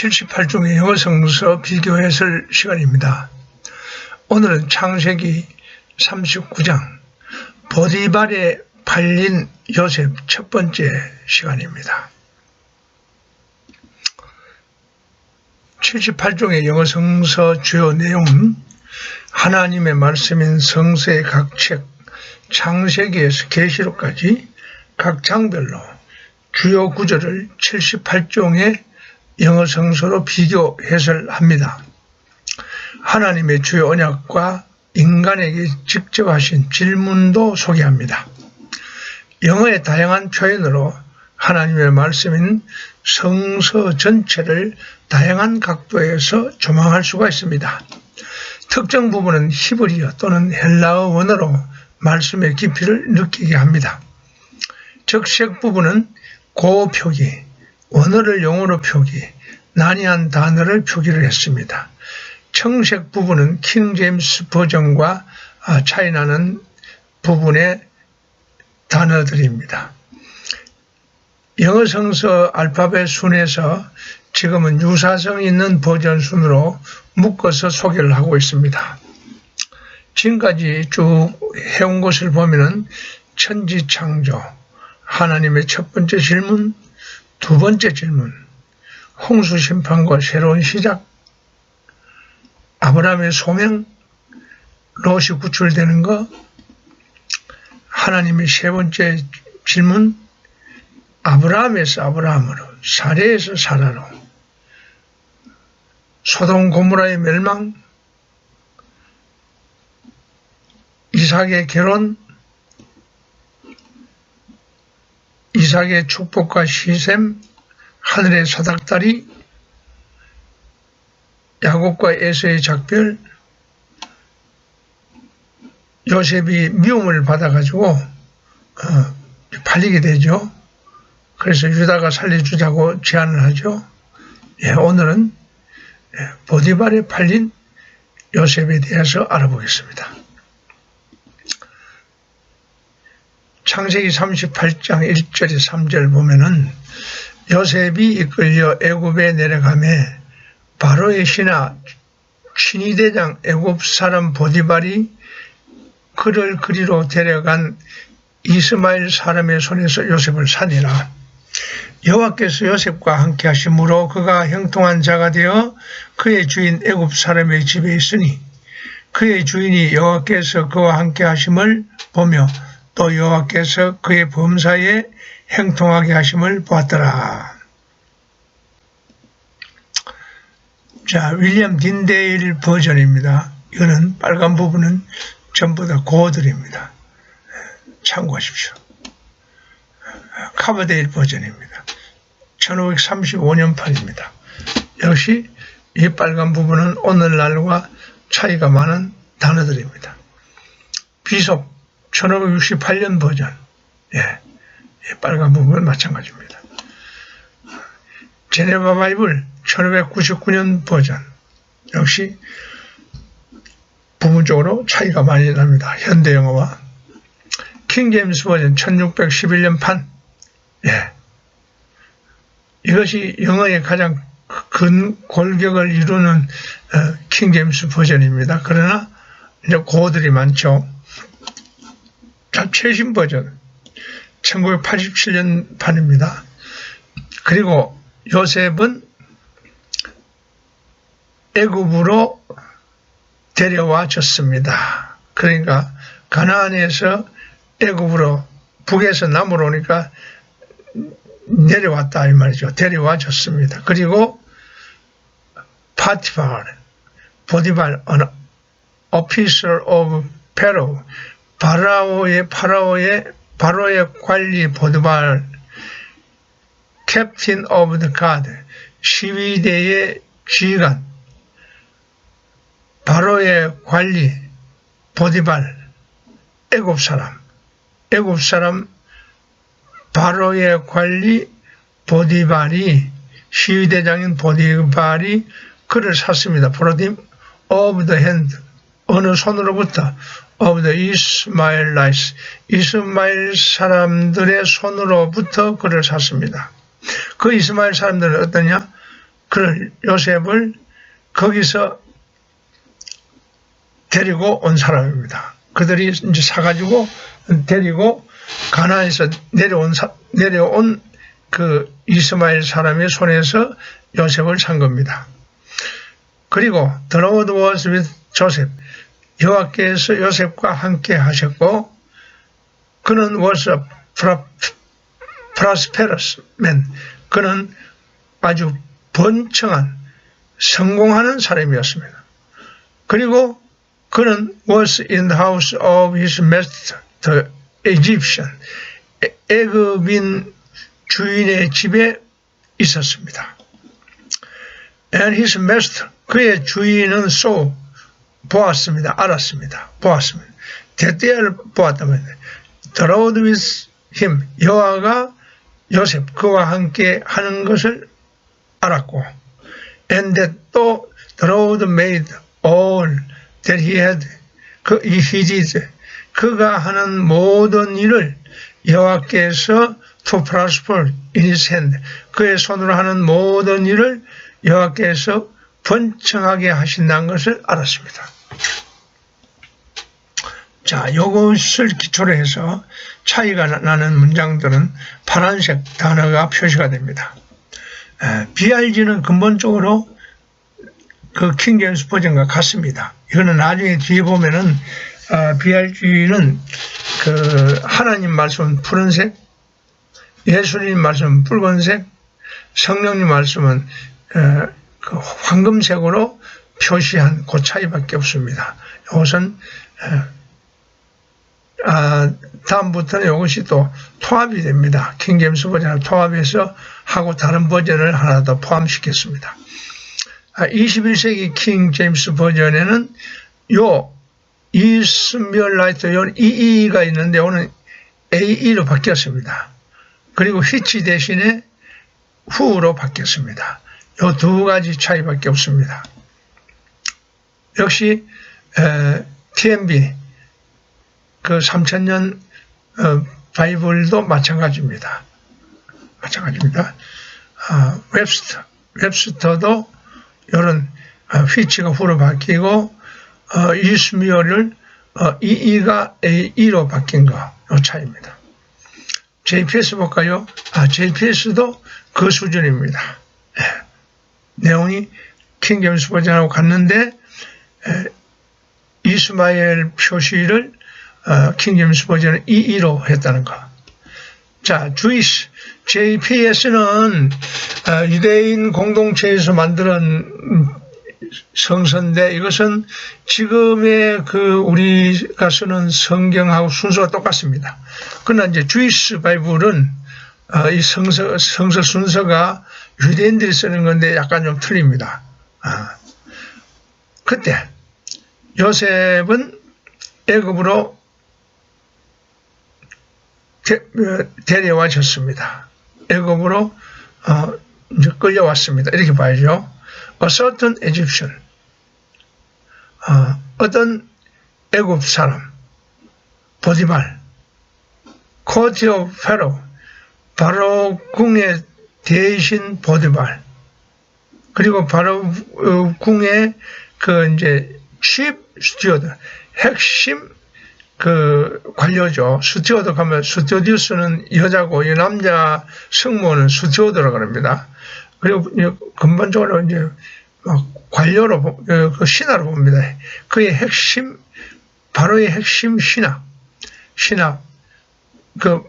78종의 영어 성서 비교 해설 시간입니다. 오늘은 창세기 39장 보디발에 팔린 요셉 첫 번째 시간입니다. 78종의 영어 성서 주요 내용은 하나님의 말씀인 성서의 각 책, 창세기에서 계시록까지 각 장별로 주요 구절을 78종의 영어 성서로 비교 해설합니다. 하나님의 주요 언약과 인간에게 직접 하신 질문도 소개합니다. 영어의 다양한 표현으로 하나님의 말씀인 성서 전체를 다양한 각도에서 조망할 수가 있습니다. 특정 부분은 히브리어 또는 헬라어 원어로 말씀의 깊이를 느끼게 합니다. 적색 부분은 고표기, 원어를 영어로 표기, 난이한 단어를 표기를 했습니다. 청색 부분은 킹 제임스 버전과 아, 차이나는 부분의 단어들입니다. 영어 성서 알파벳 순에서 지금은 유사성 있는 버전 순으로 묶어서 소개를 하고 있습니다. 지금까지 쭉 해온 것을 보면은 천지창조, 하나님의 첫 번째 질문, 두 번째 질문, 홍수 심판과 새로운 시작, 아브라함의 소명, 롯이 구출되는 것, 하나님의 세 번째 질문, 아브라함에서 아브라함으로, 사례에서 사라로, 소동 고무라의 멸망, 이삭의 결혼, 이삭의 축복과 시샘, 하늘의 사닥다리, 야곱과 에서의 작별, 요셉이 미움을 받아가지고 어, 팔리게 되죠. 그래서 유다가 살려주자고 제안을 하죠. 예, 오늘은 예, 보디발에 팔린 요셉에 대해서 알아보겠습니다. 창세기 38장 1절에 3절 보면은 요셉이 이끌려 애굽에 내려가매 바로의 신하 신의대장 애굽 사람 보디발이 그를 그리로 데려간 이스마엘 사람의 손에서 요셉을 사니라. 여호와께서 요셉과 함께 하심으로 그가 형통한 자가 되어 그의 주인 애굽 사람의 집에 있으니 그의 주인이 여호와께서 그와 함께 하심을 보며 또 여호와께서 그의 범사에 행통하게 하심을 보았더라. 자, 윌리엄 딘데일 버전입니다. 이거는 빨간 부분은 전부 다 고어들입니다. 참고하십시오. 카버데일 버전입니다. 1535년 판입니다. 역시 이 빨간 부분은 오늘날과 차이가 많은 단어들입니다. 비속 1568년 버전. 예. 빨간 부분은 마찬가지입니다. 제네바 바이블 1599년 버전. 역시 부분적으로 차이가 많이 납니다. 현대 영어와 킹 제임스 버전 1611년 판. 예. 이것이 영어의 가장 근 골격을 이루는 어, 킹 제임스 버전입니다. 그러나 이제 고들이 많죠. 최신 버전 1987년 판입니다. 그리고 요셉은 애굽으로 데려와 줬습니다. 그러니까 가나안에서 애굽으로 북에서 남으로 오니까 내려왔다 이 말이죠. 데려와 줬습니다. 그리고 파티발, 보디발, an officer 바라오의 파라오의 바로의 관리 보드발, 캡틴 오브 더 가드, 시위대의 지휘관, 바로의 관리, 보디발, 애굽 사람, 애굽 사람, 바로의 관리, 보디발이 시위대장인 보디발이 그를 샀습니다. 프로딤 오브 더 핸드 어느 손으로부터 of the Ismaelites, 이스마엘 사람들의 손으로부터 그를 샀습니다. 그 이스마엘 사람들은 어떠냐? 그를 요셉을 거기서 데리고 온 사람입니다. 그들이 이제 사가지고 데리고 가나에서 내려온 사- 내려온 그 이스마엘 사람의 손에서 요셉을 산 겁니다. 그리고 Lord was with Joseph. 여호와께서 요셉과 함께 하셨고 그는 was a pro- prosperous man. 그는 아주 번창한 성공하는 사람이었습니다. 그리고 그는 was in the house of his master, the Egyptian. 애- 애굽인 주인의 집에 있었습니다. And his master, 그의 주인은 so 보았습니다. 알았습니다. 보았습니다. 대때를 보았다면 Lord with him, 여호와가 요셉 그와 함께 하는 것을 알았고 and that 또 The Lord made all that he had 그 did 그가 하는 모든 일을 여호와께서 to prosper 그의 손으로 하는 모든 일을 여호와께서 번창하게 하신다는 것을 알았습니다. 자, 요것을 기초로 해서 차이가 나- 나는 문장들은 파란색 단어가 표시가 됩니다. 에, BRG는 근본적으로 그 킹제임스 버전과 같습니다. 이거는 나중에 뒤에 보면은 아, BRG는 그 하나님 말씀은 푸른색, 예수님 말씀은 붉은색, 성령님 말씀은 에, 그 황금색으로 표시한 그 차이밖에 없습니다. 이것은 에, 아, 다음부터는 이것이 또 통합이 됩니다. 킹제임스 버전을 통합해서 하고 다른 버전을 하나 더 포함시켰습니다. 아, 21세기 킹제임스 버전에는 요 이스미얼라이트 요 EE가 있는데 오늘 AE로 바뀌었습니다. 그리고 휘치 대신에 후로 바뀌었습니다. 요 두 가지 차이밖에 없습니다. 역시 에, TMB 그 3000년 어, 바이블도 마찬가지입니다. 마찬가지입니다. 아, 웹스터, 웹스터도 이런 어, 휘치가 후로 바뀌고 어, 이스미어를 어, EE가 AE로 바뀐 거, 요 차이입니다. JPS 볼까요? 아, JPS도 그 수준입니다. 예. 내용이 킹 제임스 버전하고 같는데 에, 이스마엘 표시를 어, 킹제임스 버전은 EE로 했다는 거. 자, 주이스 JPS는 어, 유대인 공동체에서 음, 성서인데 이것은 지금의 그 우리가 쓰는 성경하고 순서가 똑같습니다. 그러나 이제 주이스 바이블은 어, 이 성서 성서 순서가 유대인들이 쓰는 건데 약간 좀 틀립니다. 아. 그때 요셉은 애굽으로 데, 어, 데려와졌습니다. 애굽으로 어, 끌려왔습니다. 이렇게 봐야죠. A certain Egyptian, 어, 어떤 애굽 사람, 보디발, court of Pharaoh, 바로 궁의 대신 보디발, 그리고 바로 어, 궁의 그 이제 chief steward, 핵심 그 관료죠. 스튜어드 가면 스튜디우스는 여자고 이 남자 승무원은 스튜어드라고 합니다. 그리고 이 근본적으로 이제 막 관료로 보- 어, 그 신하로 봅니다. 그의 핵심 바로의 핵심 신하 신하 그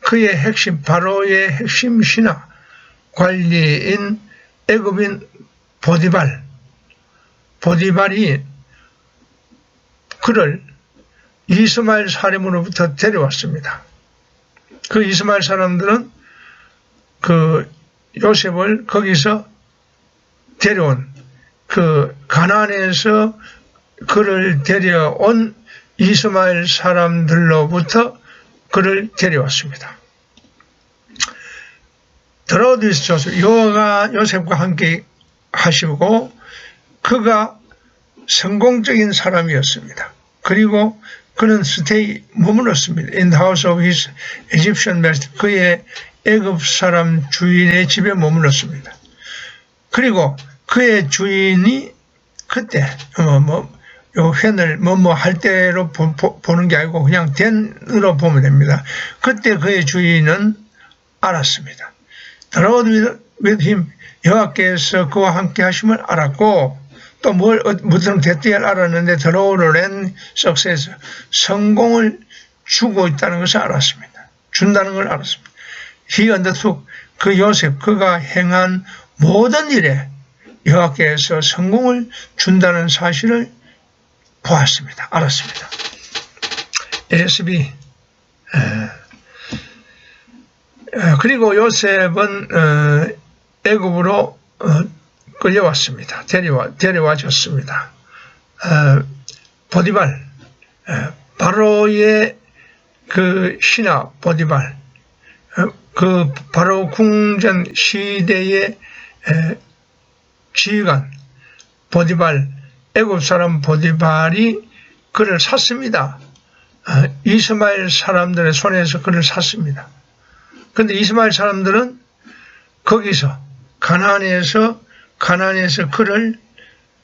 그의 핵심 바로의 핵심 신하 관리인 애굽인 보디발 보디발이 그를 이스마엘 사람으로부터 데려왔습니다. 그 이스마엘 사람들은 그 요셉을 거기서 데려온 그 가나안에서 그를 데려온 이스마엘 사람들로부터 그를 데려왔습니다. 들어오디스 조셉 여호와가 요셉과 함께 하시고 그가 성공적인 사람이었습니다. 그리고 그는 스테이 머물렀습니다. In the house of his Egyptian master. 그의 애굽 사람 주인의 집에 머물렀습니다. 그리고 그의 주인이 그때 뭐, 뭐, 요 횡을 뭐뭐 할 때로 보, 보는 게 아니고 그냥 된으로 보면 됩니다. 그때 그의 주인은 알았습니다. 들어오드 with him 여호와께서 그와 함께 하심을 알았고 또 뭘 무슨 대띠를 알았는데 들어오는 석세에서 성공을 주고 있다는 것을 알았습니다. 준다는 걸 알았습니다. Undertook 그 요셉 그가 행한 모든 일에 여호와께서 성공을 준다는 사실을 보았습니다. 알았습니다. ASB 그리고 요셉은 어, 애굽으로 어, 끌려왔습니다. 데려와 데려와졌습니다. 어, 보디발 바로의 그 신하 보디발 그 바로 궁전 시대의 지휘관 보디발 애굽 사람 보디발이 그를 샀습니다. 이스마엘 사람들의 손에서 그를 샀습니다. 그런데 이스마엘 사람들은 거기서 가나안에서 가나안에서 그를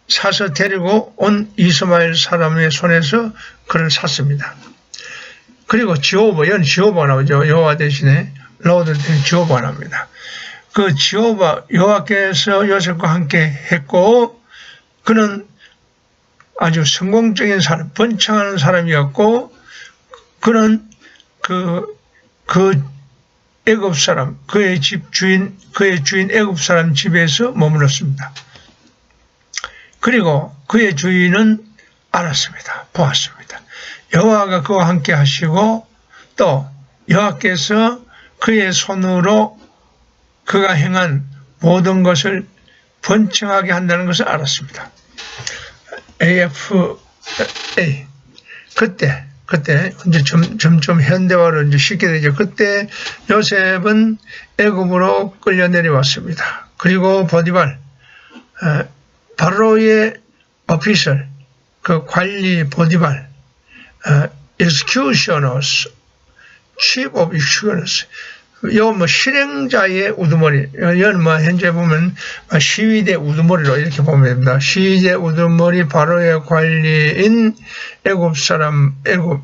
사서 데리고 온 이스마엘 사람의 손에서 그를 샀습니다. 그리고 지오버, 연 지오버 나오죠. 여호와 대신에 로드 대신 지오버 나옵니다. 그 지오바 여호와께서 요셉과 함께 했고 그는 아주 성공적인 사람, 번창하는 사람이었고 그는 그, 그 애굽 사람, 그의 집 주인, 그의 주인 애굽 사람 집에서 머물렀습니다. 그리고 그의 주인은 알았습니다. 보았습니다. 여호와가 그와 함께 하시고 또 여호와께서 그의 손으로 그가 행한 모든 것을 번창하게 한다는 것을 알았습니다. AFA 그때 그때 이제 점, 점점 현대화로 이제 쉽게 되죠. 그때 요셉은 애굽으로 끌려 내려왔습니다. 그리고 보디발 어, 바로의 오피셜 그 관리 보디발 어, executioners chief of executioners 이뭐 실행자의 우두머리, 이건 뭐 현재 보면 시위대 우두머리로 이렇게 보면 됩니다. 시위대 우두머리 바로의 관리인 애굽 사람 애굽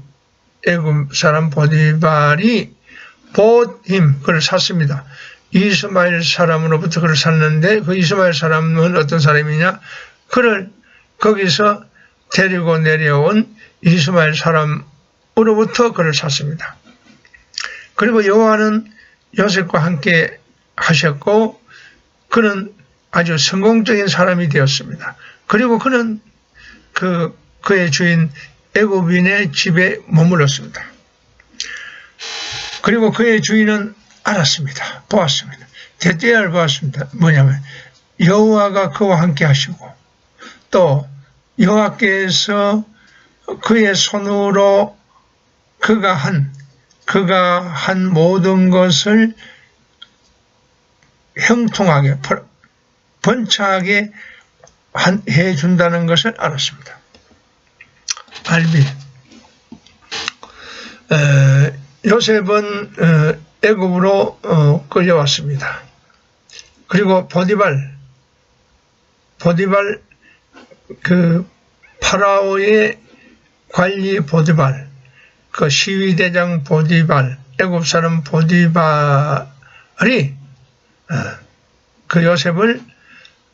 애굽 사람 보디발이 보힘 그를 샀습니다. 이스마엘 사람으로부터 그를 샀는데 그 이스마엘 사람은 어떤 사람이냐? 그를 거기서 데리고 내려온 이스마엘 사람으로부터 그를 샀습니다. 그리고 여호와는 요셉과 함께 하셨고 그는 아주 성공적인 사람이 되었습니다. 그리고 그는 그 그의 주인 애굽인의 집에 머물렀습니다. 그리고 그의 주인은 알았습니다. 보았습니다. 대대를 보았습니다. 뭐냐면 여호와가 그와 함께 하시고 또 여호와께서 그의 손으로 그가 한 그가 한 모든 것을 형통하게 번창하게 해 준다는 것을 알았습니다. 알비 요셉은 어, 애굽으로 어, 끌려왔습니다. 그리고 보디발 보디발 그 파라오의 관리 보디발 그 시위대장 보디발, 애굽 사람 보디발이 어, 그 요셉을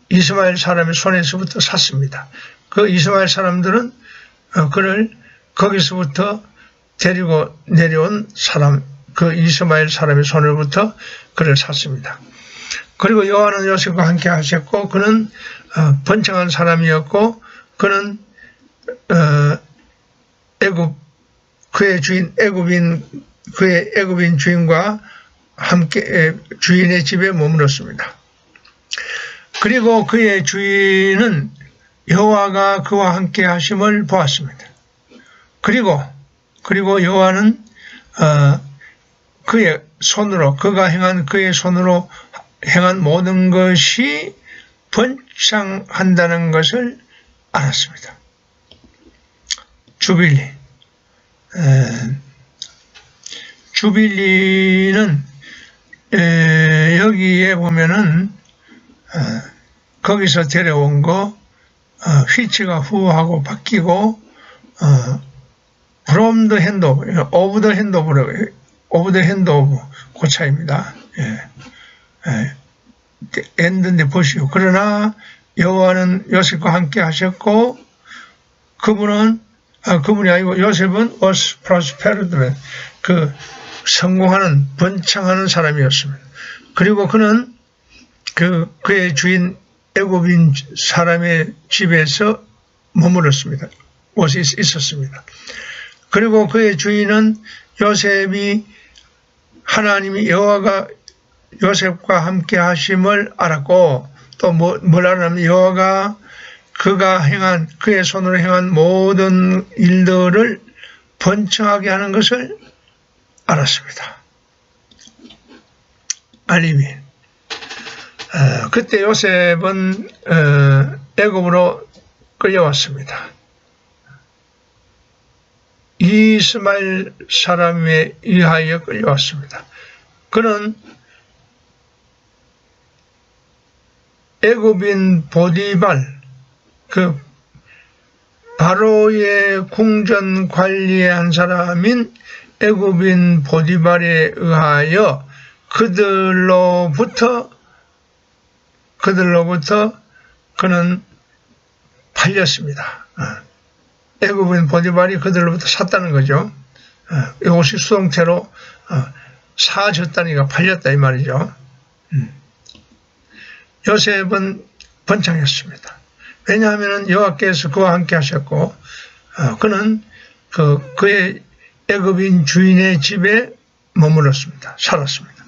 이스마엘 사람의 손에서부터 샀습니다. 그 이스마엘 사람들은 어, 그를 거기서부터 데리고 내려온 사람, 그 이스마엘 사람의 손으로부터 그를 샀습니다. 그리고 여호와는 요셉과 함께 하셨고 그는 어, 번창한 사람이었고 그는 애굽 그의 주인 애굽인 그의 애굽인 주인과 함께 주인의 집에 머물렀습니다. 그리고 그의 주인은 여호와가 그와 함께 하심을 보았습니다. 그리고 그리고 여호와는 어, 그의 손으로 그가 행한 그의 손으로 행한 모든 것이 번창한다는 것을 알았습니다. 주빌리 주빌리는 에, 여기에 보면은 어, 거기서 데려온 거 어, 휘치가 후하고 바뀌고 어, from the hand of, of the hand 해요. of the hand of 그 차이입니다. 예. 예. end인데 보시오. 그러나 여호와는 요셉과 함께 하셨고 그분은 아, 그분이 아니고 요셉은 was prospered. 그 성공하는 번창하는 사람이었습니다. 그리고 그는 그 그의 주인 애굽인 사람의 집에서 머물렀습니다. 옷이 있었습니다. 그리고 그의 주인은 요셉이 하나님이 여호와가 요셉과 함께 하심을 알았고 또 뭐, 뭘 알았냐면 여호와가 그가 행한 그의 손으로 행한 모든 일들을 번창하게 하는 것을 알았습니다. 알림이. 어, 그때 요셉은 어, 애굽으로 끌려왔습니다. 이스마엘 사람에 의하여 끌려왔습니다. 그는 애굽인 보디발 그 바로의 궁전 관리한 사람인 애굽인 보디발에 의하여 그들로부터 그들로부터 그는 팔렸습니다. 어. 애굽인 보디발이 그들로부터 샀다는 거죠. 어, 이것이 수동태로 어, 사졌다니까 팔렸다 이 말이죠. 음. 요셉은 번창했습니다. 왜냐하면 여호와께서 그와 함께 하셨고 그는 그 그의 애굽인 주인의 집에 머물렀습니다. 살았습니다.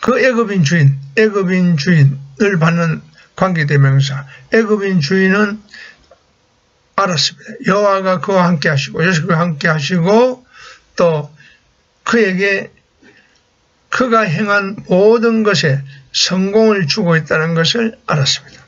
그 애굽인 주인, 애굽인 주인을 받는 관계대명사, 애굽인 주인은 알았습니다. 여호와가 그와 함께 하시고 요셉과 함께 하시고 또 그에게 그가 행한 모든 것에 성공을 주고 있다는 것을 알았습니다.